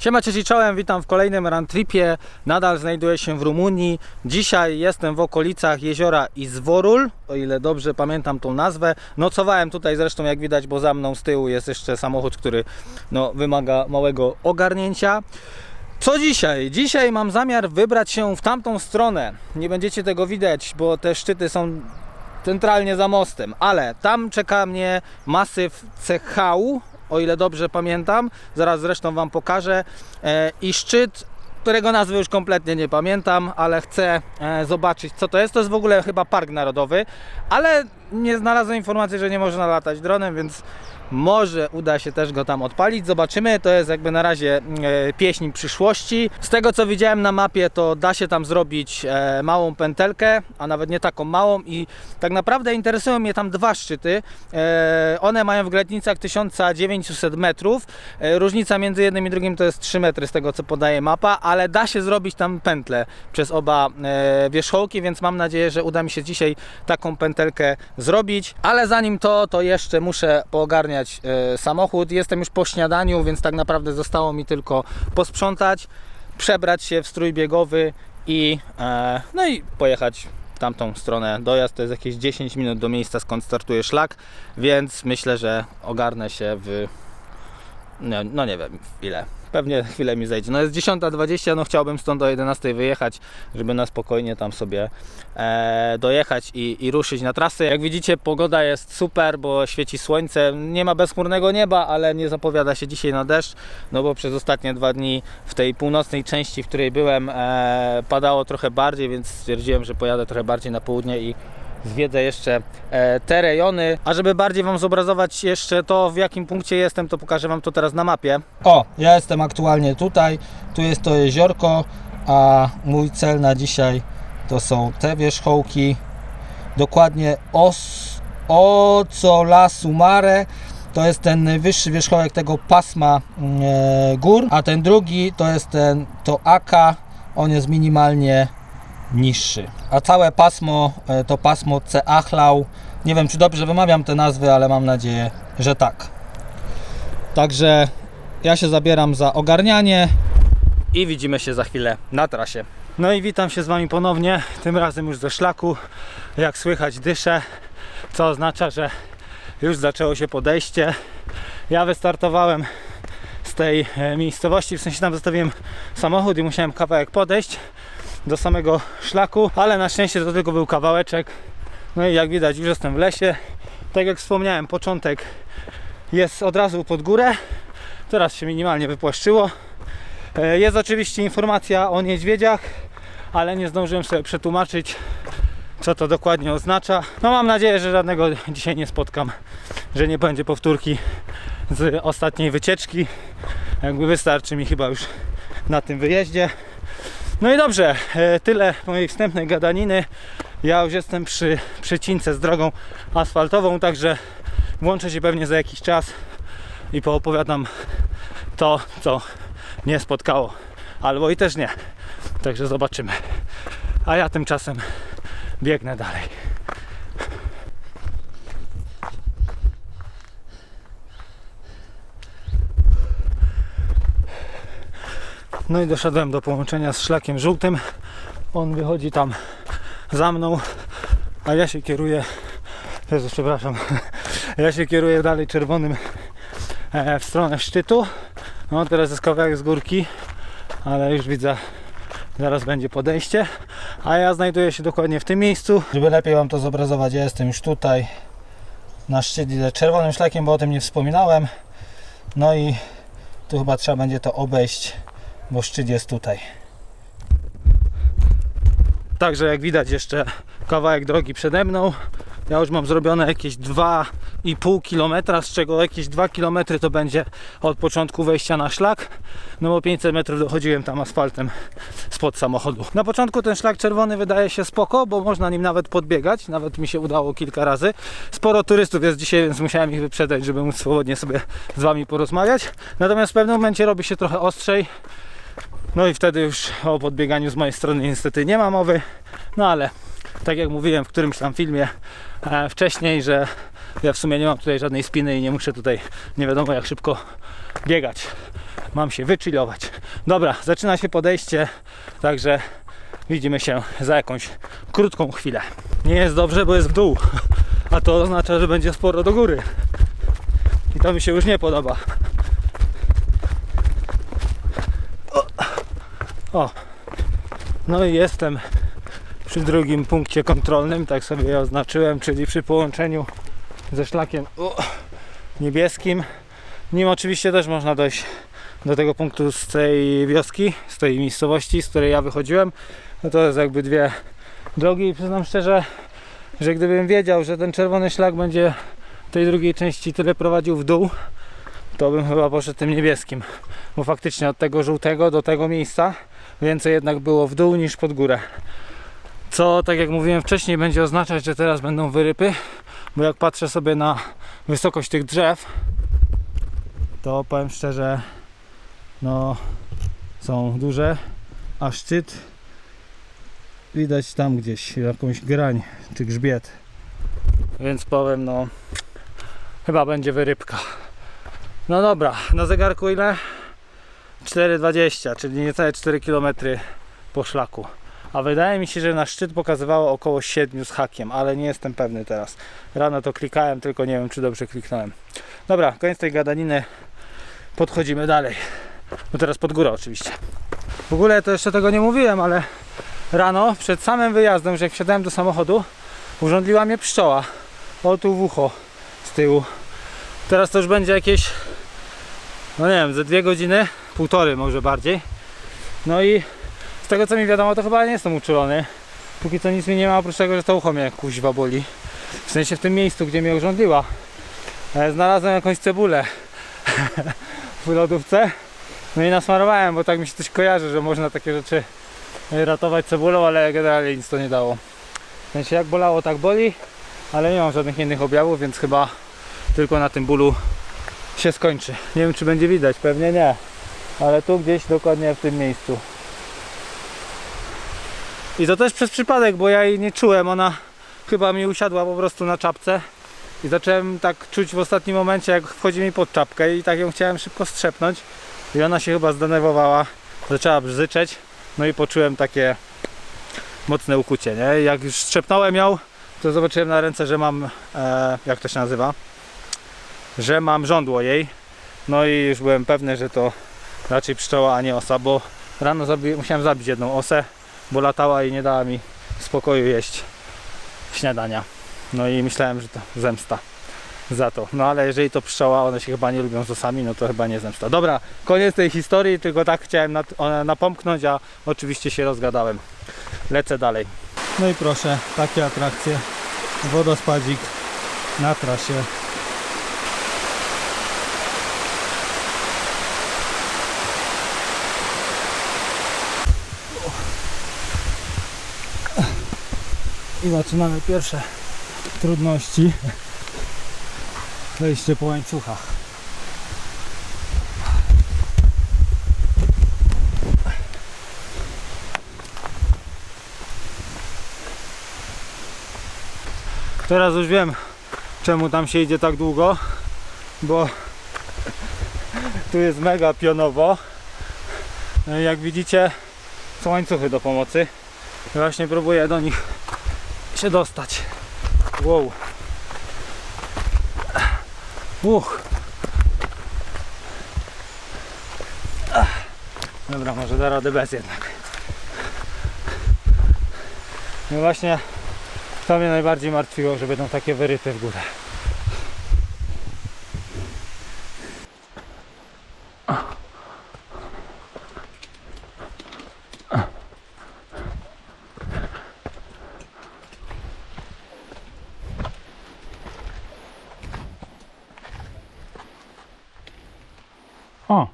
Siema, cześć czołem, witam w kolejnym run-tripie. Nadal znajduję się w Rumunii. Dzisiaj jestem w okolicach jeziora Izvorul, o ile dobrze pamiętam tą nazwę. Nocowałem tutaj zresztą, jak widać, bo za mną z tyłu jest jeszcze samochód, który no, wymaga małego ogarnięcia. Co dzisiaj? Dzisiaj mam zamiar wybrać się w tamtą stronę. Nie będziecie tego widać, bo te szczyty są centralnie za mostem, ale tam czeka mnie masyw Cechału, o ile dobrze pamiętam. Zaraz zresztą Wam pokażę. E, I szczyt, którego nazwy już kompletnie nie pamiętam, ale chcę e, zobaczyć, co to jest. To jest w ogóle chyba park narodowy, ale nie znalazłem informacji, że nie można latać dronem, więc może uda się też go tam odpalić. Zobaczymy. To jest jakby na razie e, pieśń przyszłości. Z tego co widziałem na mapie, to da się tam zrobić e, małą pętelkę, a nawet nie taką małą. I tak naprawdę interesują mnie tam dwa szczyty. E, one mają w Gletnicach 1900 metrów. Różnica między jednym i drugim to jest 3 metry z tego co podaje mapa, ale da się zrobić tam pętlę przez oba wierzchołki, więc mam nadzieję, że uda mi się dzisiaj taką pętelkę zrobić. Ale zanim to, to jeszcze muszę poogarniać e, samochód. Jestem już po śniadaniu, więc tak naprawdę zostało mi tylko posprzątać, przebrać się w strój biegowy i e, no i pojechać w tamtą stronę. Dojazd to jest jakieś 10 minut do miejsca skąd startuje szlak, więc myślę, że ogarnę się w no, no nie wiem ile. Pewnie chwilę mi zejdzie. No jest 10.20, no chciałbym stąd do 11 wyjechać, żeby na spokojnie tam sobie e, dojechać i, i ruszyć na trasę. Jak widzicie pogoda jest super, bo świeci słońce. Nie ma bezchmurnego nieba, ale nie zapowiada się dzisiaj na deszcz, no bo przez ostatnie dwa dni w tej północnej części, w której byłem e, padało trochę bardziej, więc stwierdziłem, że pojadę trochę bardziej na południe i zwiedzę jeszcze e, te rejony. A żeby bardziej Wam zobrazować jeszcze to, w jakim punkcie jestem, to pokażę Wam to teraz na mapie. O, ja jestem aktualnie tutaj. Tu jest to jeziorko, a mój cel na dzisiaj to są te wierzchołki. Dokładnie os, Ocola Sumare. To jest ten najwyższy wierzchołek tego pasma mm, e, gór, a ten drugi to jest ten to Aka. On jest minimalnie niższy. A całe pasmo e, to pasmo Ceachlau. Nie wiem, czy dobrze wymawiam te nazwy, ale mam nadzieję, że tak. Także ja się zabieram za ogarnianie i widzimy się za chwilę na trasie. No i witam się z Wami ponownie, tym razem już ze szlaku. Jak słychać dyszę, co oznacza, że już zaczęło się podejście. Ja wystartowałem z tej e, miejscowości, w sensie tam zostawiłem samochód i musiałem kawałek podejść do samego szlaku, ale na szczęście to tylko był kawałeczek. No i jak widać już jestem w lesie. Tak jak wspomniałem, początek jest od razu pod górę. Teraz się minimalnie wypłaszczyło. E, Jest oczywiście informacja o niedźwiedziach, ale nie zdążyłem sobie przetłumaczyć, co to dokładnie oznacza. No mam nadzieję, że żadnego dzisiaj nie spotkam, że nie będzie powtórki z ostatniej wycieczki. Jakby wystarczy mi chyba już na tym wyjeździe. No i dobrze, e, tyle mojej wstępnej gadaniny. Ja już jestem przy przecince z drogą asfaltową, także włączę się pewnie za jakiś czas i poopowiadam to, co nie spotkało. Albo i też nie. Także zobaczymy. A ja tymczasem biegnę dalej. No i doszedłem do połączenia z szlakiem żółtym. On wychodzi tam za mną, a ja się kieruję. Jezu, przepraszam. Ja się kieruję dalej czerwonym e, w stronę szczytu. No teraz jest kawałek z górki, ale już widzę, zaraz będzie podejście. A ja znajduję się dokładnie w tym miejscu. Żeby lepiej Wam to zobrazować, ja jestem już tutaj na szczyt idę czerwonym szlakiem, bo o tym nie wspominałem. No i tu chyba trzeba będzie to obejść bo szczyt jest tutaj. Także jak widać jeszcze kawałek drogi przede mną. Ja już mam zrobione jakieś 2,5 km, z czego jakieś 2 km to będzie od początku wejścia na szlak. No bo 500 metrów dochodziłem tam asfaltem spod samochodu. Na początku ten szlak czerwony wydaje się spoko, bo można nim nawet podbiegać. Nawet mi się udało kilka razy. Sporo turystów jest dzisiaj, więc musiałem ich wyprzedać, żeby móc swobodnie sobie z Wami porozmawiać. Natomiast w pewnym momencie robi się trochę ostrzej. No i wtedy już o podbieganiu z mojej strony niestety nie ma mowy. No ale tak jak mówiłem w którymś tam filmie e, wcześniej, że ja w sumie nie mam tutaj żadnej spiny i nie muszę tutaj nie wiadomo jak szybko biegać. mam się wychillować. Dobra, zaczyna się podejście, także widzimy się za jakąś krótką chwilę. Nie jest dobrze, bo jest w dół, a to oznacza, że będzie sporo do góry. I to mi się już nie podoba. O. no i jestem przy drugim punkcie kontrolnym, tak sobie je oznaczyłem, czyli przy połączeniu ze szlakiem niebieskim. Nim oczywiście też można dojść do tego punktu z tej wioski, z tej miejscowości, z której ja wychodziłem. No to jest jakby dwie drogi i przyznam szczerze, że gdybym wiedział, że ten czerwony szlak będzie tej drugiej części tyle prowadził w dół, to bym chyba poszedł tym niebieskim. Bo faktycznie od tego żółtego do tego miejsca więcej jednak było w dół niż pod górę. Co, tak jak mówiłem wcześniej, będzie oznaczać, że teraz będą wyrypy, bo jak patrzę sobie na wysokość tych drzew, to powiem szczerze, no są duże, a szczyt widać tam gdzieś, jakąś grań czy grzbiet. Więc powiem, no chyba będzie wyrypka. No dobra, na zegarku ile? 4,20, czyli niecałe 4 km po szlaku. A wydaje mi się, że na szczyt pokazywało około 7 z hakiem, ale nie jestem pewny teraz. Rano to klikałem, tylko nie wiem, czy dobrze kliknąłem. Dobra, koniec tej gadaniny. Podchodzimy dalej. No teraz pod górę oczywiście. W ogóle to jeszcze tego nie mówiłem, ale rano przed samym wyjazdem, że jak wsiadałem do samochodu, urządliła mnie pszczoła. O tu w ucho z tyłu. Teraz to już będzie jakieś, no nie wiem, ze dwie godziny, półtory może bardziej. No i z tego co mi wiadomo, to chyba nie jestem uczulony. Póki co nic mi nie ma, oprócz tego, że to ucho mnie kuźwa boli. W sensie w tym miejscu, gdzie mnie urządliła. E, Znalazłem jakąś cebulę w lodówce. No i nasmarowałem, bo tak mi się coś kojarzy, że można takie rzeczy ratować cebulą, ale generalnie nic to nie dało. W sensie jak bolało, tak boli, ale nie mam żadnych innych objawów, więc chyba tylko na tym bólu się skończy. Nie wiem czy będzie widać, pewnie nie, ale tu gdzieś dokładnie w tym miejscu. I to też przez przypadek, bo ja jej nie czułem, ona chyba mi usiadła po prostu na czapce. I zacząłem tak czuć w ostatnim momencie, jak wchodzi mi pod czapkę i tak ją chciałem szybko strzepnąć. I ona się chyba zdenerwowała, zaczęła brzyczeć, no i poczułem takie mocne ukucie, nie? Jak już strzepnąłem ją, to zobaczyłem na ręce, że mam, e, jak to się nazywa, że mam żądło jej, no i już byłem pewny, że to raczej pszczoła, a nie osa, bo rano zabi- musiałem zabić jedną osę, bo latała i nie dała mi spokoju jeść śniadania. No i myślałem, że to zemsta za to. No ale jeżeli to pszczoła, one się chyba nie lubią z osami, no to chyba nie zemsta. Dobra, koniec tej historii, tylko tak chciałem napomknąć, a oczywiście się rozgadałem. Lecę dalej. No i proszę, takie atrakcje. Wodospadzik na trasie. I zaczynamy pierwsze trudności. Wejście po łańcuchach. Teraz już wiem, czemu tam się idzie tak długo, bo tu jest mega pionowo. No Jak widzicie, są łańcuchy do pomocy. Właśnie próbuję do nich się dostać. Wow. Uch. Dobra, może da radę bez jednak. No właśnie to mnie najbardziej martwiło, że będą takie wyrypy w górę. O.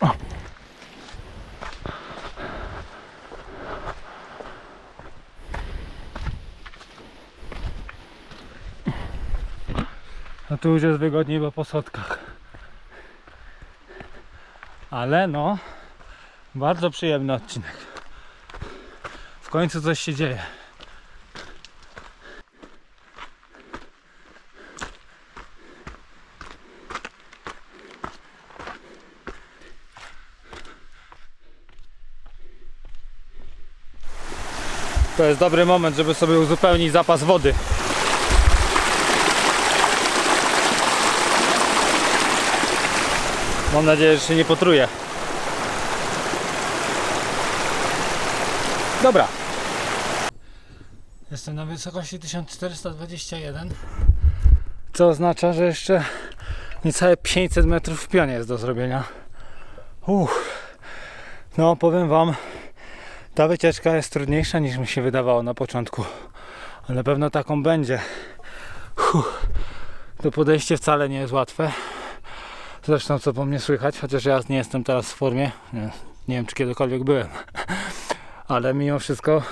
o. No tu już jest wygodniej, bo po schodkach. Ale no, bardzo przyjemny odcinek. W końcu coś się dzieje. To jest dobry moment, żeby sobie uzupełnić zapas wody. Mam nadzieję, że się nie potruje. Dobra. Jestem na wysokości 1421. Co oznacza, że jeszcze niecałe 500 metrów w pionie jest do zrobienia. Uff. No, powiem Wam, ta wycieczka jest trudniejsza niż mi się wydawało na początku. Ale na pewno taką będzie. Uff. To podejście wcale nie jest łatwe. Zresztą co po mnie słychać, chociaż ja nie jestem teraz w formie. Nie, nie wiem czy kiedykolwiek byłem. Ale mimo wszystko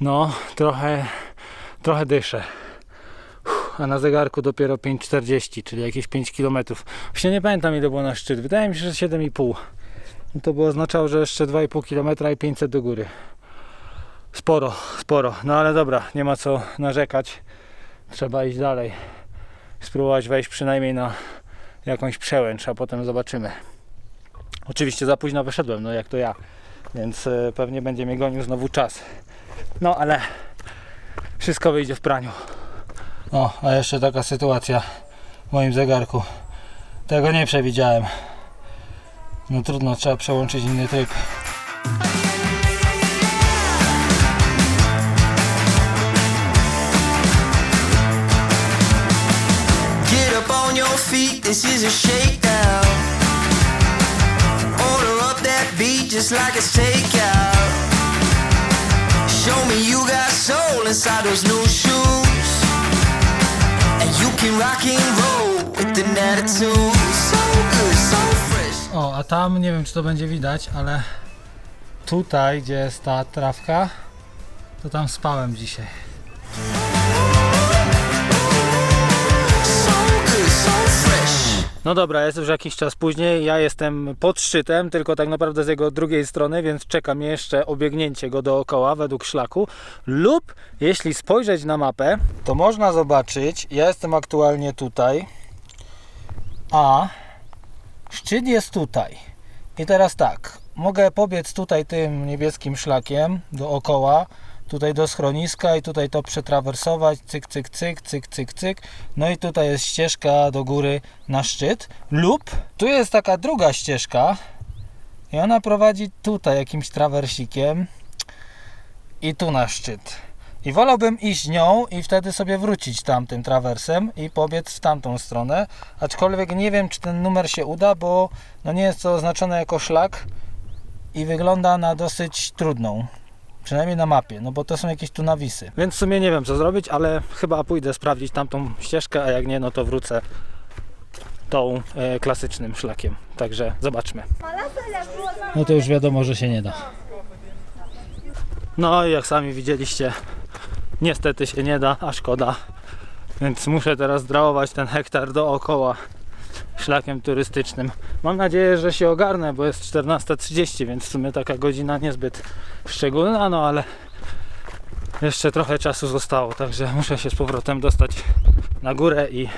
no trochę trochę dyszę. A na zegarku dopiero 5,40, czyli jakieś 5 km. Właśnie nie pamiętam ile było na szczyt. Wydaje mi się, że 7,5. To by oznaczało, że jeszcze 2,5 km i 500 do góry. Sporo, sporo. No ale dobra, nie ma co narzekać. Trzeba iść dalej. Spróbować wejść przynajmniej na jakąś przełęcz, a potem zobaczymy. Oczywiście za późno wyszedłem, no jak to ja. Więc e, pewnie będzie mnie gonił znowu czas. No ale wszystko wyjdzie w praniu. O, a jeszcze taka sytuacja w moim zegarku. Tego nie przewidziałem. No trudno, trzeba przełączyć inny tryb. Get up on your feet, this is a shakedown. Order up that beat just like it's takeout. Show me you got soul inside those new shoes. And you can rock and roll with an attitude. A tam nie wiem czy to będzie widać, ale tutaj gdzie jest ta trawka, to tam spałem dzisiaj. No dobra, jest już jakiś czas później. Ja jestem pod szczytem, tylko tak naprawdę z jego drugiej strony, więc czeka jeszcze obiegnięcie go dookoła według szlaku. Lub jeśli spojrzeć na mapę, to można zobaczyć, ja jestem aktualnie tutaj, a szczyt jest tutaj. I teraz tak, mogę pobiec tutaj tym niebieskim szlakiem dookoła, tutaj do schroniska i tutaj to przetrawersować, cyk, cyk, cyk, cyk, cyk, cyk. No i tutaj jest ścieżka do góry na szczyt. Lub tu jest taka druga ścieżka i ona prowadzi tutaj jakimś trawersikiem i tu na szczyt. I wolałbym iść nią i wtedy sobie wrócić tamtym trawersem i pobiec w tamtą stronę. Aczkolwiek nie wiem, czy ten numer się uda, bo no nie jest to oznaczone jako szlak i wygląda na dosyć trudną. Przynajmniej na mapie, no bo to są jakieś tu nawisy. Więc w sumie nie wiem co zrobić, ale chyba pójdę sprawdzić tamtą ścieżkę, a jak nie, no to wrócę tą e, klasycznym szlakiem. Także zobaczmy. No to już wiadomo, że się nie da. No i jak sami widzieliście, niestety się nie da, a szkoda. Więc muszę teraz drałować ten hektar dookoła szlakiem turystycznym. Mam nadzieję, że się ogarnę, bo jest 14.30, więc w sumie taka godzina niezbyt szczególna, no ale jeszcze trochę czasu zostało, także muszę się z powrotem dostać na górę i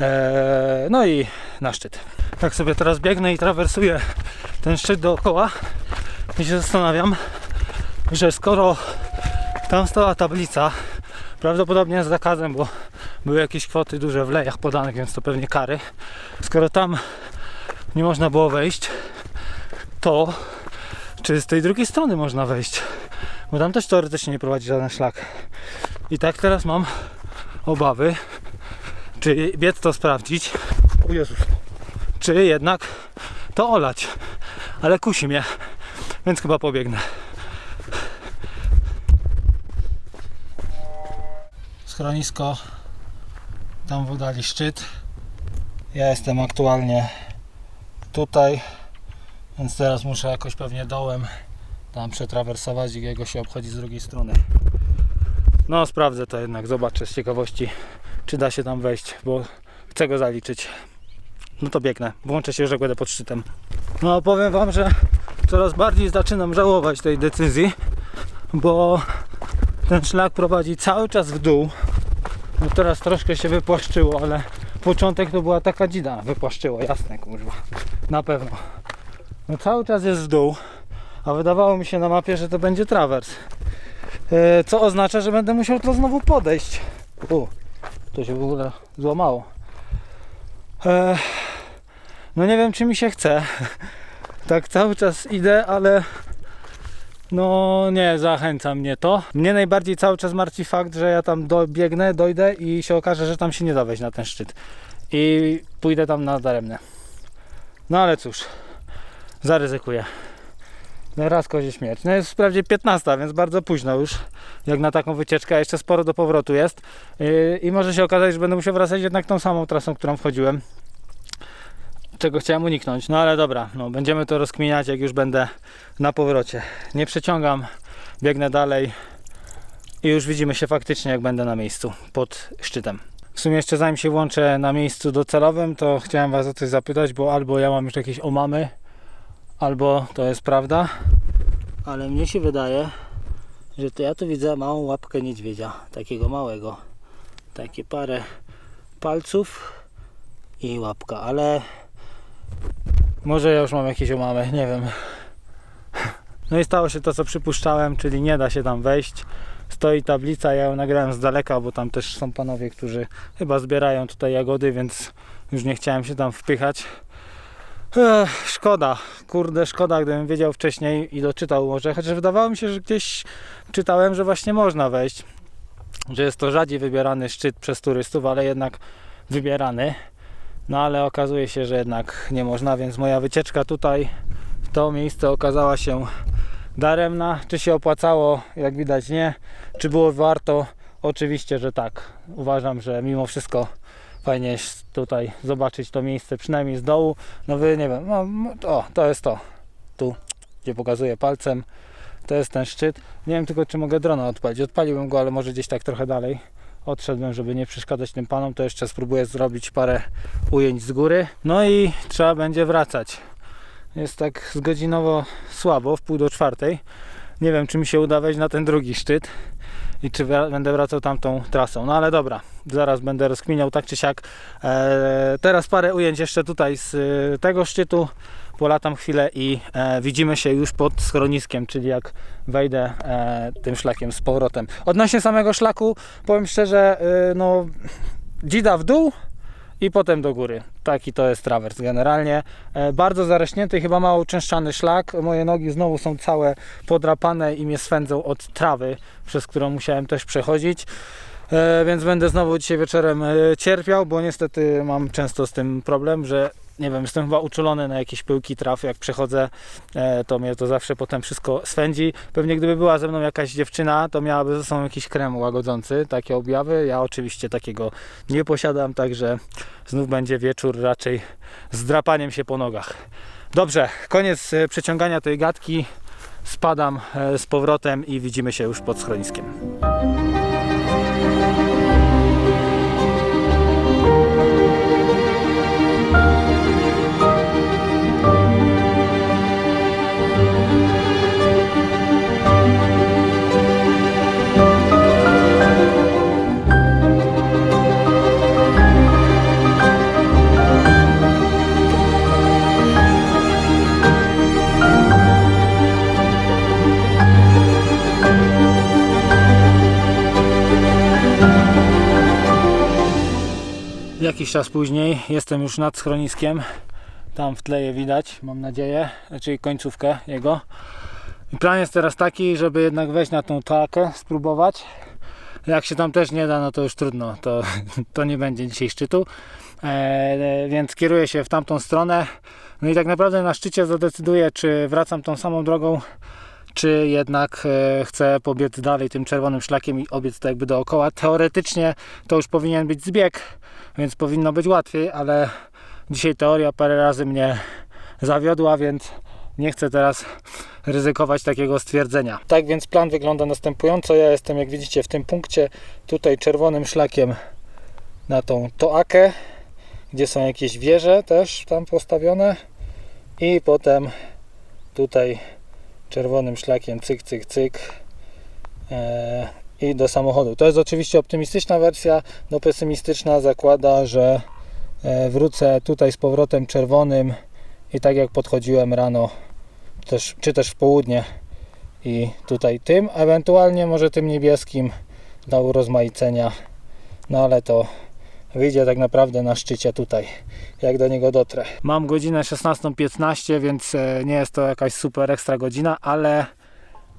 e, no i na szczyt. Tak sobie teraz biegnę i trawersuję ten szczyt dookoła i się zastanawiam, że skoro tam stała tablica, prawdopodobnie z zakazem, bo były jakieś kwoty duże w lejach podanych, więc to pewnie kary. Skoro tam nie można było wejść, to czy z tej drugiej strony można wejść? Bo tam też teoretycznie nie prowadzi żaden szlak. I tak teraz mam obawy, czy biec to sprawdzić, o Jezus, czy jednak to olać. Ale kusi mnie, więc chyba pobiegnę. Schronisko tam w oddali szczyt. Ja jestem aktualnie tutaj, więc teraz muszę jakoś pewnie dołem tam przetrawersować i jego się obchodzi z drugiej strony. No sprawdzę to jednak, zobaczę z ciekawości czy da się tam wejść, bo chcę go zaliczyć. No to biegnę, włączę się, że będę pod szczytem. No powiem Wam, że coraz bardziej zaczynam żałować tej decyzji, bo ten szlak prowadzi cały czas w dół. No teraz troszkę się wypłaszczyło, ale początek to była taka dzida. Wypłaszczyło, jasne kurwa. Na pewno. No cały czas jest w dół, a wydawało mi się na mapie, że to będzie trawers. E, Co oznacza, że będę musiał to znowu podejść. U, to się w ogóle złamało. E, No nie wiem, czy mi się chce. Tak cały czas idę, ale no nie zachęca mnie to. Mnie najbardziej cały czas martwi fakt, że ja tam dobiegnę, dojdę i się okaże, że tam się nie da wejść na ten szczyt. I pójdę tam na daremne. No ale cóż, zaryzykuję. No raz kozie śmierć. No jest wprawdzie 15, więc bardzo późno już, jak na taką wycieczkę, jeszcze sporo do powrotu jest. Yy, I może się okazać, że będę musiał wracać jednak tą samą trasą, którą wchodziłem. Czego chciałem uniknąć. No ale dobra, no, będziemy to rozkminiać, jak już będę na powrocie. Nie przeciągam, biegnę dalej i już widzimy się faktycznie, jak będę na miejscu pod szczytem. W sumie jeszcze zanim się włączę na miejscu docelowym, to chciałem Was o coś zapytać, bo albo ja mam już jakieś omamy, albo to jest prawda, ale mnie się wydaje, że to ja tu widzę małą łapkę niedźwiedzia, takiego małego. Takie parę palców i łapka, ale może ja już mam jakieś omamy, nie wiem. No i stało się to, co przypuszczałem, czyli nie da się tam wejść. Stoi tablica, ja ją nagrałem z daleka, bo tam też są panowie, którzy chyba zbierają tutaj jagody, więc już nie chciałem się tam wpychać. Ech, szkoda, kurde, szkoda, gdybym wiedział wcześniej i doczytał może, chociaż wydawało mi się, że gdzieś czytałem, że właśnie można wejść, że jest to rzadziej wybierany szczyt przez turystów, ale jednak wybierany. No ale okazuje się, że jednak nie można, więc moja wycieczka tutaj w to miejsce okazała się daremna. Czy się opłacało? Jak widać nie. Czy było warto? Oczywiście, że tak. Uważam, że mimo wszystko fajnie jest tutaj zobaczyć to miejsce, przynajmniej z dołu. No wy nie wiem, no, o, to jest to. Tu, gdzie pokazuję palcem. To jest ten szczyt. Nie wiem tylko, czy mogę drona odpalić. Odpaliłem go, ale może gdzieś tak trochę dalej. Odszedłem, żeby nie przeszkadzać tym panom. To jeszcze spróbuję zrobić parę ujęć z góry. No i trzeba będzie wracać. Jest tak z godzinowo słabo, w pół do czwartej. Nie wiem, czy mi się uda wejść na ten drugi szczyt i czy będę wracał tamtą trasą. No ale dobra, zaraz będę rozkminiał tak czy siak. E, teraz parę ujęć jeszcze tutaj z e, tego szczytu. Polatam chwilę i e, widzimy się już pod schroniskiem, czyli jak wejdę e, tym szlakiem z powrotem. Odnośnie samego szlaku, powiem szczerze, e, no dzida w dół i potem do góry. Taki to jest trawers generalnie. E, bardzo zarośnięty, chyba mało uczęszczany szlak. Moje nogi znowu są całe podrapane i mnie swędzą od trawy, przez którą musiałem też przechodzić. E, więc będę znowu dzisiaj wieczorem e, cierpiał, bo niestety mam często z tym problem, że nie wiem, jestem chyba uczulony na jakieś pyłki traw, jak przechodzę, e, to mnie to zawsze potem wszystko swędzi. Pewnie gdyby była ze mną jakaś dziewczyna, to miałaby ze sobą jakiś krem łagodzący, takie objawy. Ja oczywiście takiego nie posiadam, także znów będzie wieczór raczej z drapaniem się po nogach. Dobrze, koniec e, przeciągania tej gadki. Spadam e, z powrotem i widzimy się już pod schroniskiem. Jakiś czas później jestem już nad schroniskiem. Tam w tle je widać, mam nadzieję, czyli końcówkę jego. I plan jest teraz taki, żeby jednak wejść na tą takę, spróbować. Jak się tam też nie da, no to już trudno, to, to nie będzie dzisiaj szczytu. E, więc kieruję się w tamtą stronę. No i tak naprawdę na szczycie zadecyduję, czy wracam tą samą drogą, czy jednak e, chcę pobiec dalej tym czerwonym szlakiem i obiec to jakby dookoła. Teoretycznie to już powinien być zbieg, więc powinno być łatwiej, ale dzisiaj teoria parę razy mnie zawiodła, więc nie chcę teraz ryzykować takiego stwierdzenia. Tak więc plan wygląda następująco. Ja jestem, jak widzicie, w tym punkcie tutaj czerwonym szlakiem na tą toakę, gdzie są jakieś wieże też tam postawione i potem tutaj czerwonym szlakiem cyk, cyk, cyk e, i do samochodu. To jest oczywiście optymistyczna wersja, no pesymistyczna zakłada, że e, wrócę tutaj z powrotem czerwonym i tak jak podchodziłem rano, też, czy też w południe i tutaj tym, ewentualnie może tym niebieskim dla urozmaicenia. No ale to wyjdzie tak naprawdę na szczycie tutaj, jak do niego dotrę. Mam godzinę 16.15, więc e, nie jest to jakaś super ekstra godzina, ale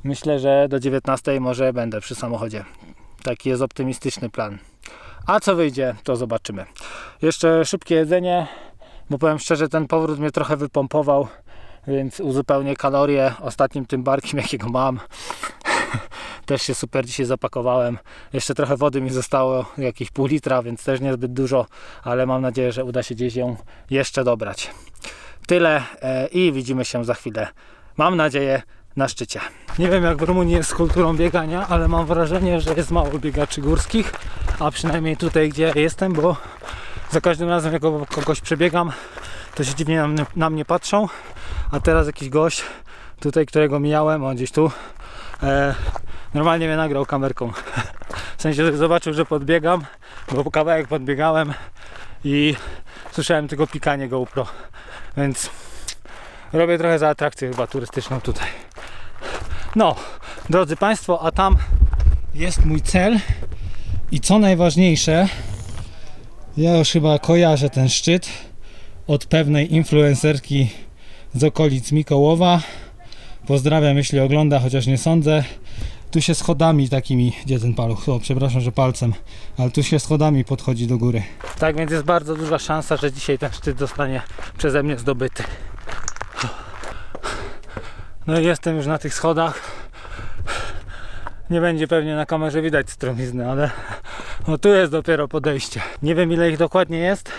myślę, że do 19.00 może będę przy samochodzie. Taki jest optymistyczny plan. A co wyjdzie, to zobaczymy. Jeszcze szybkie jedzenie, bo powiem szczerze, ten powrót mnie trochę wypompował, więc uzupełnię kalorie ostatnim tym barkiem, jakiego mam. Też się super dzisiaj zapakowałem. Jeszcze trochę wody mi zostało, jakieś pół litra, więc też niezbyt dużo, ale mam nadzieję, że uda się gdzieś ją jeszcze dobrać. Tyle e, i widzimy się za chwilę. Mam nadzieję na szczycie. Nie wiem jak w Rumunii jest z kulturą biegania, ale mam wrażenie, że jest mało biegaczy górskich, a przynajmniej tutaj gdzie jestem, bo za każdym razem jak kogoś przebiegam, to się dziwnie na mnie, na mnie patrzą, a teraz jakiś gość tutaj, którego mijałem, on gdzieś tu, e, normalnie mnie nagrał kamerką. W sensie, że zobaczył, że podbiegam, bo po kawałek podbiegałem i słyszałem tylko pikanie GoPro, więc robię trochę za atrakcję chyba turystyczną tutaj. No, drodzy Państwo, a tam jest mój cel i co najważniejsze, ja już chyba kojarzę ten szczyt od pewnej influencerki z okolic Mikołowa. Pozdrawiam, jeśli ogląda, chociaż nie sądzę. Tu się schodami takimi, gdzie ten paluch? O, przepraszam, że palcem, ale tu się schodami podchodzi do góry. Tak więc jest bardzo duża szansa, że dzisiaj ten szczyt zostanie przeze mnie zdobyty. No i jestem już na tych schodach. Nie będzie pewnie na kamerze widać stromizny, ale no tu jest dopiero podejście. Nie wiem ile ich dokładnie jest,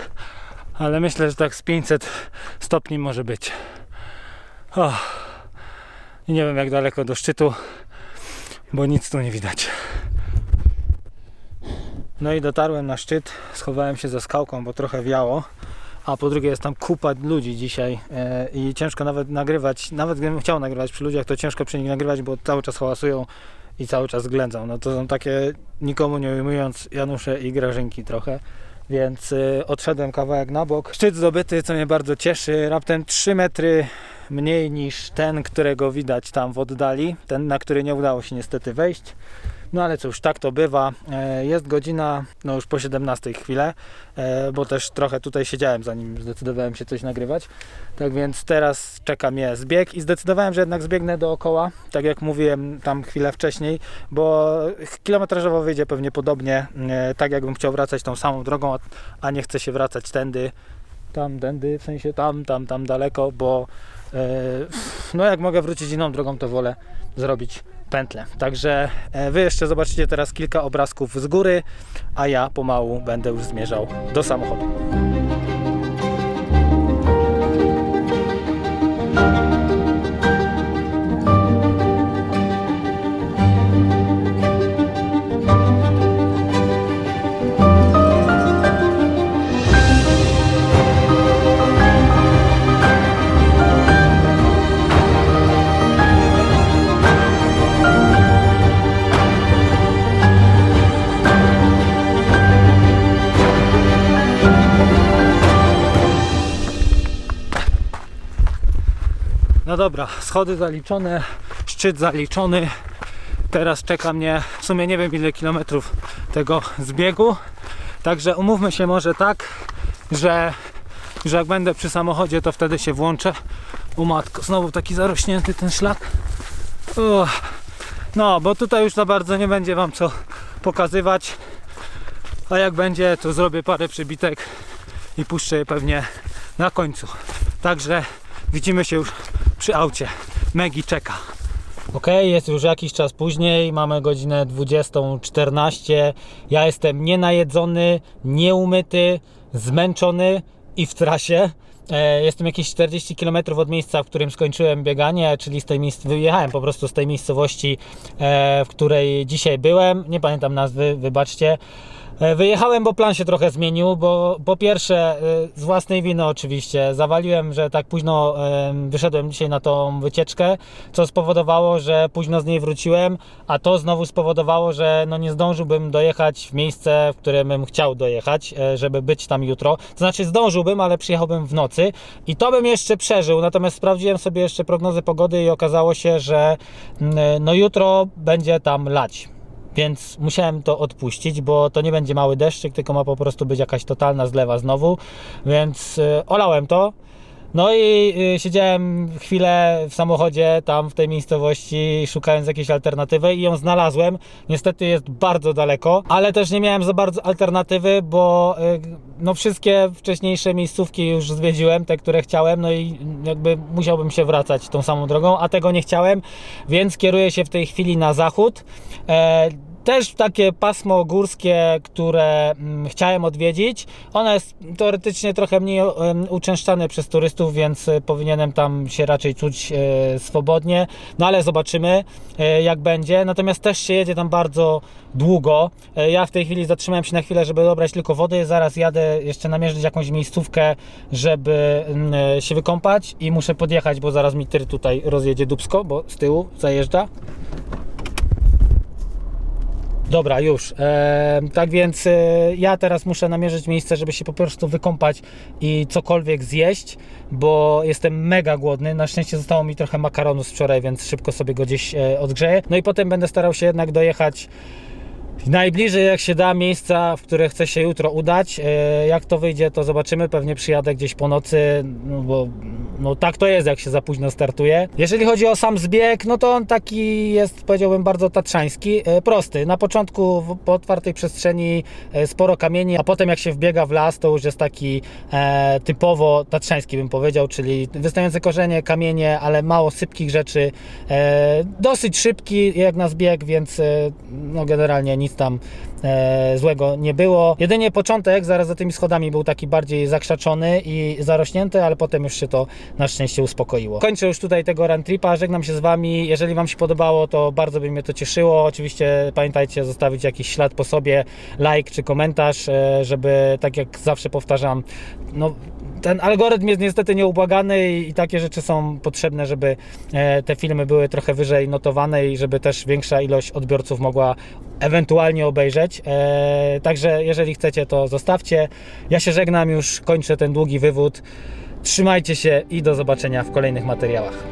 ale myślę, że tak z 500 stopni może być. O. I nie wiem jak daleko do szczytu, bo nic tu nie widać. No i dotarłem na szczyt, schowałem się za skałką, bo trochę wiało. A po drugie jest tam kupa ludzi dzisiaj e, i ciężko nawet nagrywać, nawet gdybym chciał nagrywać przy ludziach, to ciężko przy nich nagrywać, bo cały czas hałasują i cały czas ględzą. No to są takie nikomu nie ujmując Janusze i Grażynki trochę. Więc y, odszedłem kawałek na bok. Szczyt zdobyty, co mnie bardzo cieszy. Raptem 3 metry mniej niż ten, którego widać tam w oddali. Ten, na który nie udało się niestety wejść. No ale cóż, tak to bywa. E, Jest godzina, no już po 17 chwilę, e, bo też trochę tutaj siedziałem zanim zdecydowałem się coś nagrywać. Tak więc teraz czeka mnie zbieg i zdecydowałem, że jednak zbiegnę dookoła, tak jak mówiłem tam chwilę wcześniej, bo kilometrażowo wyjdzie pewnie podobnie, e, tak jakbym chciał wracać tą samą drogą, a- nie chcę się wracać tędy, tam, tędy, w sensie tam, tam, tam daleko, bo no jak mogę wrócić inną drogą, to wolę zrobić pętlę. Także e, Wy jeszcze zobaczycie teraz kilka obrazków z góry, a ja pomału będę już zmierzał do samochodu. Dobra, schody zaliczone, szczyt zaliczony. Teraz czeka mnie w sumie nie wiem ile kilometrów tego zbiegu. Także umówmy się może tak, że, że jak będę przy samochodzie, to wtedy się włączę. U matko, znowu taki zarośnięty ten szlak. No, bo tutaj już za bardzo nie będzie Wam co pokazywać. A jak będzie, to zrobię parę przybitek i puszczę je pewnie na końcu. Także widzimy się już przy aucie. Megi czeka. Ok, jest już jakiś czas później, mamy godzinę 20.14. Ja jestem nienajedzony, nieumyty, zmęczony i w trasie. E, Jestem jakieś 40 km od miejsca, w którym skończyłem bieganie, czyli z tej miejsc... wyjechałem po prostu z tej miejscowości, e, w której dzisiaj byłem. Nie pamiętam nazwy, wybaczcie. E, Wyjechałem, bo plan się trochę zmienił, bo po pierwsze e, z własnej winy oczywiście zawaliłem, że tak późno wyszedłem dzisiaj na tą wycieczkę, co spowodowało, że późno z niej wróciłem, a to znowu spowodowało, że no nie zdążyłbym dojechać w miejsce, w którym bym chciał dojechać, e, żeby być tam jutro. To znaczy zdążyłbym, ale przyjechałbym w nocy i to bym jeszcze przeżył, natomiast sprawdziłem sobie jeszcze prognozy pogody i okazało się, że mm, no jutro będzie tam lać. Więc musiałem to odpuścić, bo to nie będzie mały deszczyk, tylko ma po prostu być jakaś totalna zlewa znowu. Więc y, olałem to. No i y, siedziałem chwilę w samochodzie tam w tej miejscowości, szukając jakiejś alternatywy i ją znalazłem. Niestety jest bardzo daleko, ale też nie miałem za bardzo alternatywy, bo y, no wszystkie wcześniejsze miejscówki już zwiedziłem, te, które chciałem, no i jakby musiałbym się wracać tą samą drogą, a tego nie chciałem, więc kieruję się w tej chwili na zachód. Też takie pasmo górskie, które mm, chciałem odwiedzić. Ono jest teoretycznie trochę mniej uczęszczane przez turystów, więc e, powinienem tam się raczej czuć e, swobodnie. No ale zobaczymy, e, jak będzie. Natomiast też się jedzie tam bardzo długo. Ja w tej chwili zatrzymałem się na chwilę, żeby dobrać tylko wody. Zaraz jadę jeszcze namierzyć jakąś miejscówkę, żeby mm, się wykąpać i muszę podjechać, bo zaraz mi tyr tutaj rozjedzie dubsko, bo z tyłu zajeżdża. Dobra, już. E, tak więc e, ja teraz muszę namierzyć miejsce, żeby się po prostu wykąpać i cokolwiek zjeść, bo jestem mega głodny. Na szczęście zostało mi trochę makaronu z wczoraj, więc szybko sobie go gdzieś e, odgrzeję. No i potem będę starał się jednak dojechać najbliżej jak się da miejsca, w które chcę się jutro udać. E, Jak to wyjdzie, to zobaczymy. Pewnie przyjadę gdzieś po nocy, no bo no tak to jest, jak się za późno startuje. Jeżeli chodzi o sam zbieg, no to on taki jest, powiedziałbym, bardzo tatrzański. E, Prosty. Na początku po otwartej przestrzeni e, sporo kamieni, a potem jak się wbiega w las, to już jest taki e, typowo tatrzański, bym powiedział, czyli wystające korzenie, kamienie, ale mało sypkich rzeczy. E, dosyć szybki jak na zbieg, więc e, no generalnie nic tam e, złego nie było. Jedynie początek zaraz za tymi schodami był taki bardziej zakrzaczony i zarośnięty, ale potem już się to na szczęście uspokoiło. Kończę już tutaj tego run tripa, żegnam się z Wami. Jeżeli Wam się podobało, to bardzo by mnie to cieszyło. Oczywiście pamiętajcie zostawić jakiś ślad po sobie, like czy komentarz, e, żeby tak jak zawsze powtarzam, no ten algorytm jest niestety nieubłagany i, takie rzeczy są potrzebne, żeby e, te filmy były trochę wyżej notowane i żeby też większa ilość odbiorców mogła ewentualnie obejrzeć. E, także jeżeli chcecie, to zostawcie. Ja się żegnam już, kończę ten długi wywód. Trzymajcie się i do zobaczenia w kolejnych materiałach.